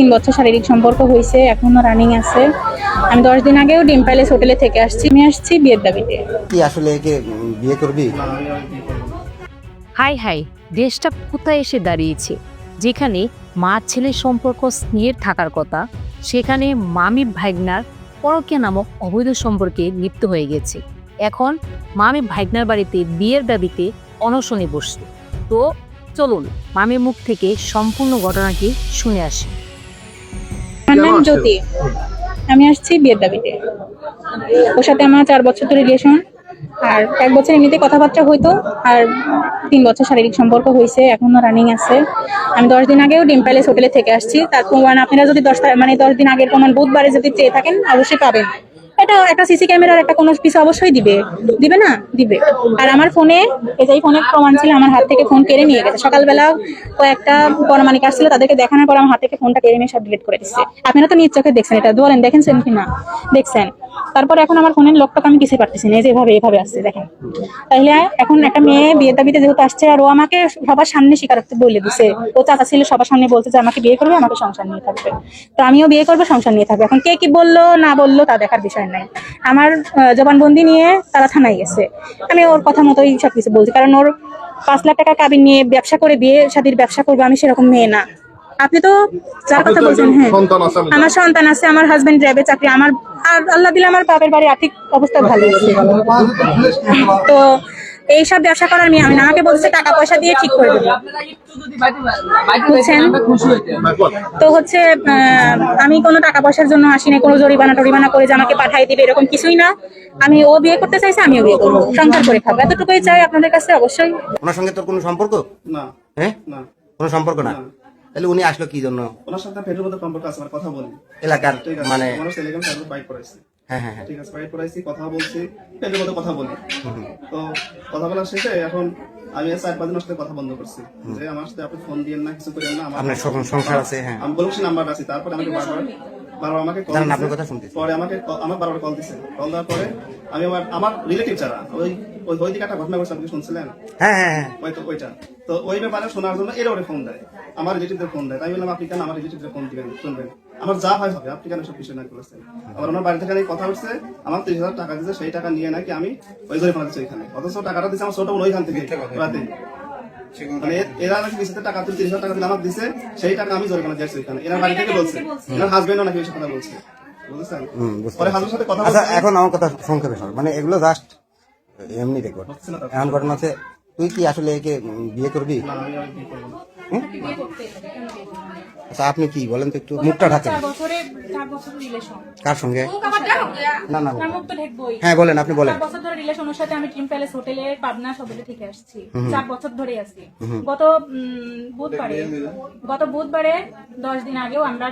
তিন বছর শারীরিক সম্পর্ক হয়েছে এখনও রানিং আছে। আমি দশ দিন আগেও ডিম প্যালেস হোটেলে থেকে আসছি আমি আসছি বিয়ের দাবিতে। কি আসলে একে বিয়ে করবি? হাই হাই দেশটা কোথায় এসে দাঁড়িয়েছে? যেখানে মা ছেলের সম্পর্ক স্নেহের থাকার কথা সেখানে মামি ভাইগনার পরকীয়া নামক অবৈধ সম্পর্কে লিপ্ত হয়ে গেছে। এখন মামি ভাইগনার বাড়িতে বিয়ের দাবিতে অনশনে বসছে। তো চলুন মামির মুখ থেকে সম্পূর্ণ ঘটনাটি শুনে আসি। আমার নাম জ্যোতি। আমি আসছি বিয়ের দাবিতে। ওর সাথে আমার চার বছর ধরে রিলেশন আর এক বছর এমনিতে কথাবার্তা হইতো আর তিন বছর শারীরিক সম্পর্ক হয়েছে এখনও রানিং আছে। আমি দশ দিন আগেও ডিম প্যালেস হোটেলে থেকে আসছি। তারপর প্রমাণ আপনারা যদি দশ মানে দশ দিন আগের প্রমাণ বুধবারে যদি চেয়ে থাকেন অবশ্যই পাবেন। এটা একটা সিসি ক্যামেরার একটা কোনো পিস অবশ্যই দিবে। দিবে না? দিবে। আর আমার ফোনে এটাই ফোনের প্রমাণ ছিল, আমার হাত থেকে ফোন কেড়ে নিয়ে গেছে। সকালবেলা কয়েকটা পরমাণিক আসছিল, তাদেরকে দেখানোর পর আমার হাত থেকে ফোনটা কেড়ে নিয়ে সব ডিলিট করে দিচ্ছে। আপনারা তো নিজ চোখে দেখছেন, এটা বলেন দেখেন কি না? দেখছেন। তারপর এখন আমার ফোনের লকটাকে আমি কিছুই পারতেছি না, এই যে এভাবে আসছে, দেখেন। তাহলে এখন একটা মেয়ে বিয়ের দাবিতে যেহেতু আসছে, আর ও আমাকে সবার সামনে স্বীকারোক্তি বলে দিছে। ও চাচা ছিল সবার সামনে বলছে যে, আমাকে বিয়ে করবে, আমাকে সংসার নিয়ে থাকবে। তো আমিও বিয়ে করব, সংসার নিয়ে থাকবে। এখন কে কি বলল, না বলল, তা দেখার বিষয় নাই। আমার জবানবন্দি নিয়ে তারা থানায় গেছে। আমি ওর কথা মতোই সবকিছু বলছি, কারণ ওর পাঁচ লাখ টাকা কাবিন নিয়ে ব্যবসা করে, বিয়ে সাথীর ব্যবসা করব, আমি সেরকম মেয়ে না। আপনি তো যার কথা বলছেন হ্যাঁ। আমার সন্তান আছে আমার হাজবেন্ড ড্রাইভে চাকরি আমার আর আল্লাহ দিলে আমার বাপের বাড়ি আর্থিক অবস্থা ভালো। আছে তো এইসব ব্যবসা করার মেয়ে আমি না আমাকে বলছে টাকা পয়সা দিয়ে ঠিক করে দেবো। বুঝছেন? তো হচ্ছে আহ, আমি কোনো টাকা পয়সার জন্য আসি না কোনো জরিমানা টরিমানা করে যে আমাকে পাঠাই দিবে এরকম কিছুই না। আমি ও বিয়ে করতে চাইছে আমিও বিয়ে করব। সংসার করে খাব। এতটুকুই চাই আপনাদের কাছে অবশ্যই। ওনার সঙ্গে তোর কোনো সম্পর্ক? না। হ্যাঁ? না। কোনো সম্পর্ক না। তাহলে উনি আসলো কি জন্য? ওনার সাথে ফেডের মধ্যে সম্পর্ক আছে আমার কথা বলি এলাকার মানে ওনার ছেলেকে আমি বাইক করাইছি। হ্যাঁ হ্যাঁ হ্যাঁ। ঠিক আছে বাইক করাইছি কথা বলছি ফেডের মধ্যে কথা বলি। তো কথা বলার শেষে এখন আমি চার পাঁচ দিনের সাথে কথা বন্ধ করছি। যে আমার সাথে আপনি ফোন দিয়েন না কিছু করেন না আমার সংসার আছে হ্যাঁ। আমি বলছি নাম্বার আছে তারপরে আমাকে বারবার বারবার আমাকে কল দাঁড়ান, আপনার কথা শুনতেছি। পরে আমাকে আমার বারবার কল দিছে। কল দেওয়ার পরে আমি আমার আমার রিলেটিভ যারা ওই ওই ওই দিকে একটা ঘটনা ঘটছে আপনি শুনছিলেন? হ্যাঁ হ্যাঁ হ্যাঁ। ওই তো ওইটা। তো ওই ব্যাপারে শোনার জন্য এর ওরে ফোন দেয়। আমার রিলেটিভদের ফোন দেয়। তাই বললাম আপনি কেন আমার রিলেটিভদের ফোন দিবেন? শুনবেন। আমার যা হয় হবে আপনি কেন সব বিষয় না করেছেন? আবার ওনার বাড়ি থেকে কথা হচ্ছে আমার তিরিশ হাজার টাকা দিচ্ছে সেই টাকা নিয়ে নাকি আমি ওই জরিমানা দিচ্ছি ওইখানে। অথচ টাকাটা দিচ্ছে আমার ছোট বোন ওইখান থেকে রাতে। মানে এরা নাকি বিশ হাজার টাকা তিরিশ হাজার টাকা দিলে আমার দিছে সেই টাকা আমি জরিমানা দিয়েছি ওইখানে এরা বাড়ি থেকে বলছে। এনার হাজবেন্ডও নাকি ওই কথা বলছে। বুঝেছেন? হুম, বুঝতে পরে হাজবেন্ডের সাথে কথা আচ্ছা এখন আমার কথা সংক্ষেপে শোন। মানে এগুলো জাস্ট এমনি রেকর্ড এমন ঘটনা আছে তুই কি আসলে একে বিয়ে করবি? আপনি কি বলেন তো একটু? মুখটা ঢাকেন কার সঙ্গে? না না হ্যাঁ বলেন, আপনি বলেন। সাথে আমি পাবনা থেকে আসছি চার বছর গত বুধবারে গত বুধবারে দশ দিন আগেও আমরা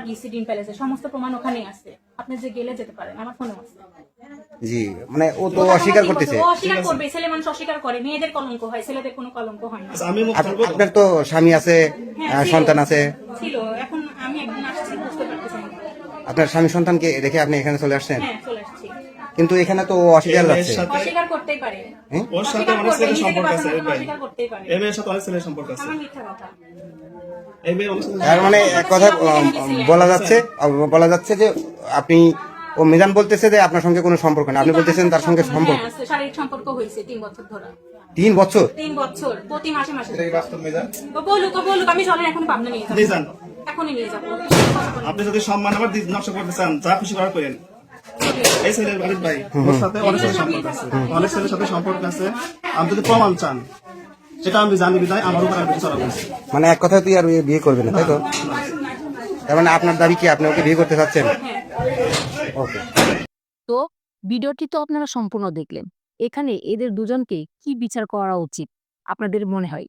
সমস্ত প্রমাণ ওখানে আছে। আপনি যে গেলে যেতে পারেন, আমার ফোনে আছে। জি মানে ও তো অস্বীকার করতেছে। অস্বীকার করবে ছেলে মানুষ অস্বীকার করে মেয়েদের কলঙ্ক হয় ছেলেদের কোনো কলঙ্ক হয় না। আচ্ছা, আমি মুখ খুলবো আপনার তো স্বামী আছে সন্তান আছে। ছিল এখন আমি একদিন আসছি বুঝতে পারতেছি আপনার স্বামী সন্তানকে রেখে আপনি এখানে চলে আসছেন? হ্যাঁ চলে আসছি। কিন্তু এখানে তো ও অস্বীকার সাথে অস্বীকার করতেই পারে। ওর সাথে অনেক ছেলের সম্পর্ক আছে। অস্বীকার করতেই পারে। সাথে অনেক ছেলের সম্পর্ক আছে। আমার মিথ্যা কথা। তার মানে এক কথা বলা যাচ্ছে বলা যাচ্ছে যে আপনি ও মিজান বলতেছে যে আপনার সঙ্গে কোনো সম্পর্ক না আপনি বলতেছেন তার সঙ্গে সম্পর্ক। হ্যাঁ, শারীরিক সম্পর্ক হয়েছে তিন বছর ধরে। তিন বছর? তিন বছর প্রতি মাসে মাসে। এই বাস্তব মেজাজ তো বলুক তো বলুক আমি চলেন এখন পাবনা নিয়ে যাব। যান এখনই নিয়ে যাব। আপনি যদি সম্মান আমার দিন নকশা করতে চান যা খুশি করার করেন। এই ছেলের বাড়ির ভাই ওর সাথে অনেক ছেলের সম্পর্ক আছে। অনেক ছেলের সাথে সম্পর্ক আছে। আপনি যদি প্রমাণ চান সেটা আমি জানি বিদায় আমার উপর আর কিছু চড়া মানে এক কথা তুই আর বিয়ে- বিয়ে করবে না তাই তো? তার মানে আপনার দাবি কি? আপনি ওকে বিয়ে করতে চাচ্ছেন? তো ভিডিওটি তো আপনারা সম্পূর্ণ দেখলেন। এখানে এদের দুজনকে কি বিচার করা উচিত আপনাদের মনে হয়?